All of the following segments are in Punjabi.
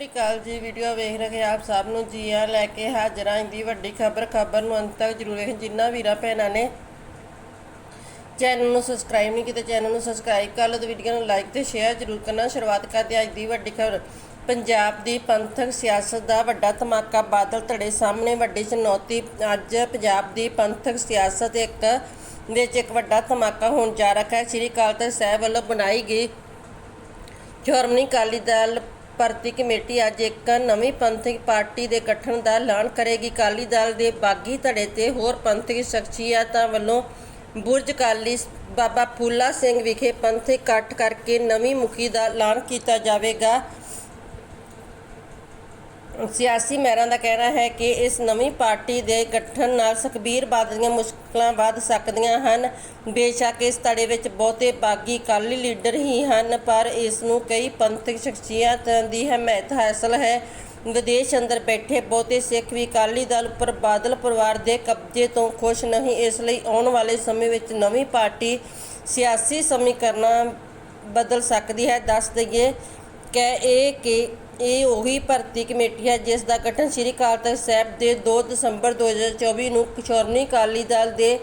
ਸਤਿ ਸ਼੍ਰੀ ਅਕਾਲ ਜੀ ਵੀਡੀਓ ਵੇਖ ਰਹੇ ਆਪ ਸਭ ਨੂੰ ਜੀ ਆ ਲੈ ਕੇ ਹਾਜ਼ਰ ਦੀ ਵੱਡੀ ਖਬਰ ਖਬਰ ਨੂੰ ਅੰਤ ਤੱਕ ਜਰੂਰ ਵੇਖਣ। ਜਿੰਨਾ ਵੀਰਾਂ ਭੈਣਾਂ ਨੇ ਚੈਨਲ ਨੂੰ ਸਬਸਕ੍ਰਾਈਬ ਨਹੀਂ ਕੀਤਾ ਚੈਨਲ ਨੂੰ ਸਬਸਕ੍ਰਾਈਬ ਕਰ ਲਓ ਤੇ ਵੀਡੀਓ ਨੂੰ ਲਾਈਕ ਤੇ ਸ਼ੇਅਰ ਜਰੂਰ ਕਰਨਾ। ਸ਼ੁਰੂਆਤ ਕਰਦੇ ਅੱਜ ਦੀ ਵੱਡੀ ਖਬਰ। ਪੰਜਾਬ ਦੀ ਪੰਥਕ ਸਿਆਸਤ ਦਾ ਵੱਡਾ ਧਮਾਕਾ, ਬਾਦਲ ਧੜੇ ਸਾਹਮਣੇ, ਵੱਡੀ ਚੁਣੌਤੀ। ਅੱਜ ਪੰਜਾਬ ਦੀ ਪੰਥਕ ਸਿਆਸਤ ਇੱਕ ਵਿੱਚ ਇੱਕ ਵੱਡਾ ਧਮਾਕਾ ਹੋਣ ਜਾ ਰਿਹਾ ਹੈ। ਸ੍ਰੀ ਅਕਾਲ ਤਖਤ ਸਾਹਿਬ ਵੱਲੋਂ ਬਣਾਈ ਗਈ ਸ਼੍ਰੋਮਣੀ ਅਕਾਲੀ ਦਲ ਭਰਤੀ ਕਮੇਟੀ ਅੱਜ ਇੱਕ ਨਵੀਂ ਪੰਥਕ ਪਾਰਟੀ ਦੇ ਗਠਨ ਦਾ ਐਲਾਨ ਕਰੇਗੀ। ਅਕਾਲੀ ਦਲ ਦੇ ਬਾਗੀ ਧੜੇ ਤੇ ਹੋਰ ਪੰਥਕ ਸ਼ਖਸੀਅਤਾਂ ਵੱਲੋਂ ਬੁਰਜ ਅਕਾਲੀ ਬਾਬਾ ਫੂਲਾ ਸਿੰਘ ਵਿਖੇ ਪੰਥਕ ਇਕੱਠ ਕਰਕੇ ਨਵੀਂ ਮੁਖੀ ਦਾ ਐਲਾਨ ਕੀਤਾ ਜਾਵੇਗਾ। ਸਿਆਸੀ ਮਹਿਰਾਂ ਦਾ ਕਹਿਣਾ ਹੈ ਕਿ ਇਸ ਨਵੀਂ ਪਾਰਟੀ ਦੇ ਗਠਨ ਨਾਲ ਸੁਖਬੀਰ ਬਾਦਲ ਦੀਆਂ ਮੁਸ਼ਕਲਾਂ ਵੱਧ ਸਕਦੀਆਂ ਹਨ। ਬੇਸ਼ੱਕ ਇਸ ਧੜੇ ਵਿੱਚ ਬਹੁਤੇ ਬਾਗੀ ਅਕਾਲੀ ਲੀਡਰ ਹੀ ਹਨ, ਪਰ ਇਸ ਨੂੰ ਕਈ ਪੰਥਕ ਸ਼ਖਸੀਅਤ ਦੀ ਹਮਾਇਤ ਹਾਸਲ ਹੈ। ਵਿਦੇਸ਼ ਅੰਦਰ ਬੈਠੇ ਬਹੁਤੇ ਸਿੱਖ ਵੀ ਅਕਾਲੀ ਦਲ ਉੱਪਰ ਬਾਦਲ ਪਰਿਵਾਰ ਦੇ ਕਬਜ਼ੇ ਤੋਂ ਖੁਸ਼ ਨਹੀਂ, ਇਸ ਲਈ ਆਉਣ ਵਾਲੇ ਸਮੇਂ ਵਿੱਚ ਨਵੀਂ ਪਾਰਟੀ ਸਿਆਸੀ ਸਮੀਕਰਨਾਂ ਬਦਲ ਸਕਦੀ ਹੈ। ਦੱਸ ਦਈਏ ਕਿ ਇਹ ਕਿ ਇਹ ਉਹੀ ਭਰਤੀ ਕਮੇਟੀ ਹੈ ਜਿਸ ਦਾ ਗਠਨ ਸ੍ਰੀ ਅਕਾਲ ਤਖਤ ਸਾਹਿਬ ਦੇ 2 ਦਸੰਬਰ 2024 ਨੂੰ ਸ਼੍ਰੋਮਣੀ ਅਕਾਲੀ ਦਲ ਦੇ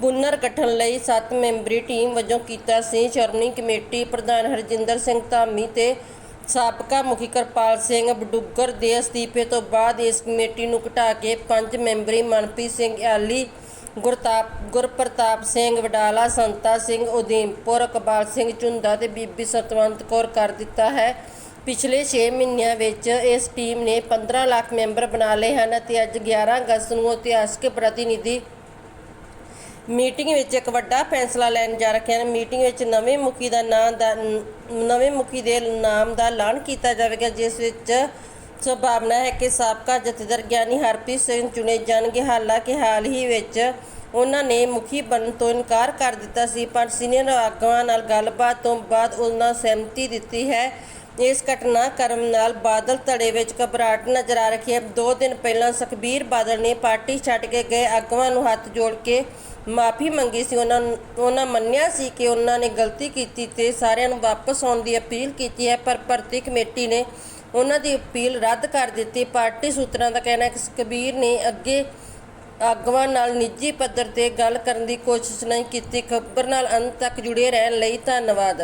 ਪੁਨਰ ਗਠਨ ਲਈ 7 ਮੈਂਬਰੀ ਟੀਮ ਵਜੋਂ ਕੀਤਾ ਸੀ। ਸ਼੍ਰੋਮਣੀ ਕਮੇਟੀ ਪ੍ਰਧਾਨ ਹਰਜਿੰਦਰ ਸਿੰਘ ਧਾਮੀ ਤੇ ਸਾਬਕਾ ਮੁਖੀ ਕਰਪਾਲ ਸਿੰਘ ਬਡੁੱਗਰ ਦੇ ਅਸਤੀਫੇ ਤੋਂ ਬਾਅਦ ਇਸ ਕਮੇਟੀ ਨੂੰ ਘਟਾ ਕੇ ਪੰਜ ਮੈਂਬਰੀ ਮਨਪ੍ਰੀਤ ਸਿੰਘ ਆਲੀ ਗੁਰਤਾਪ, ਗੁਰਪ੍ਰਤਾਪ ਸਿੰਘ ਵਡਾਲਾ, ਸੰਤਾ ਸਿੰਘ ਉਦੀਮਪੁਰ, ਇਕਬਾਲ ਸਿੰਘ ਝੁੰਦਾ ਤੇ ਬੀਬੀ ਸਤਵੰਤ ਕੌਰ ਕਰ ਦਿੱਤਾ ਹੈ। ਪਿਛਲੇ 6 ਮਹੀਨਿਆਂ ਵਿੱਚ ਇਸ ਟੀਮ ਨੇ 15 ਲੱਖ ਮੈਂਬਰ ਬਣਾ ਲਏ ਹਨ ਅਤੇ ਅੱਜ 11 ਅਗਸਤ ਨੂੰ ਇਤਿਹਾਸਕ ਪ੍ਰਤੀਨਿਧੀ ਮੀਟਿੰਗ ਵਿੱਚ ਇੱਕ ਵੱਡਾ ਫੈਸਲਾ ਲੈਣ ਜਾ ਰੱਖਿਆ ਹਨ ਮੀਟਿੰਗ ਵਿੱਚ ਨਵੇਂ ਮੁਖੀ ਦਾ ਨਾਮ ਦਾ, ਨਵੇਂ ਮੁਖੀ ਦੇ ਨਾਮ ਦਾ ਐਲਾਨ ਕੀਤਾ ਜਾਵੇਗਾ, ਜਿਸ ਵਿੱਚ ਸੰਭਾਵਨਾ ਹੈ ਕਿ ਸਾਬਕਾ ਜਥੇਦਾਰ ਗਿਆਨੀ ਹਰਪ੍ਰੀਤ ਸਿੰਘ ਚੁਣੇ ਜਾਣਗੇ। ਹਾਲਾਂਕਿ ਹਾਲ ਹੀ ਵਿੱਚ ਉਹਨਾਂ ਨੇ ਮੁਖੀ ਬਣਨ ਤੋਂ ਇਨਕਾਰ ਕਰ ਦਿੱਤਾ ਸੀ, ਪਰ ਸੀਨੀਅਰ ਆਗੂਆਂ ਨਾਲ ਗੱਲਬਾਤ ਤੋਂ ਬਾਅਦ ਉਹਨਾਂ ਸਹਿਮਤੀ ਦਿੱਤੀ ਹੈ ਇਸ ਘਟਨਾ ਘਟਨਾਕ੍ਰਮ ਨਾਲ ਬਾਦਲ ਧੜੇ ਵਿੱਚ ਘਬਰਾਹਟ ਨਜ਼ਰ ਆ ਰਹੀ ਹੈ। ਦੋ ਦਿਨ ਪਹਿਲਾਂ ਸੁਖਬੀਰ ਬਾਦਲ ਨੇ ਪਾਰਟੀ ਛੱਡ ਕੇ ਗਏ। ਆਗੂਆਂ ਨੂੰ ਹੱਥ ਜੋੜ ਕੇ ਮਾਫੀ ਮੰਗੀ ਸੀ। ਉਹਨਾਂ ਉਹਨਾਂ ਮੰਨਿਆ ਸੀ ਕਿ ਉਹਨਾਂ ਨੇ ਗਲਤੀ ਕੀਤੀ ਤੇ ਸਾਰਿਆਂ ਨੂੰ ਵਾਪਸ ਆਉਣ ਦੀ ਅਪੀਲ ਕੀਤੀ ਹੈ, ਪਰ ਭਰਤੀ ਕਮੇਟੀ ਨੇ ਉਹਨਾਂ ਦੀ ਅਪੀਲ ਰੱਦ ਕਰ ਦਿੱਤੀ। ਪਾਰਟੀ ਸੂਤਰਾਂ ਦਾ ਕਹਿਣਾ ਹੈ ਕਿ ਸੁਖਬੀਰ ਨੇ ਅੱਗੇ ਆਗੂਆਂ ਨਾਲ ਨਿੱਜੀ ਪੱਧਰ ਤੇ ਗੱਲ ਕਰਨ ਦੀ ਕੋਸ਼ਿਸ਼ ਨਹੀਂ ਕੀਤੀ। ਖਬਰ ਨਾਲ ਅੰਤ ਤੱਕ ਜੁੜੇ ਰਹਿਣ ਲਈ ਧੰਨਵਾਦ।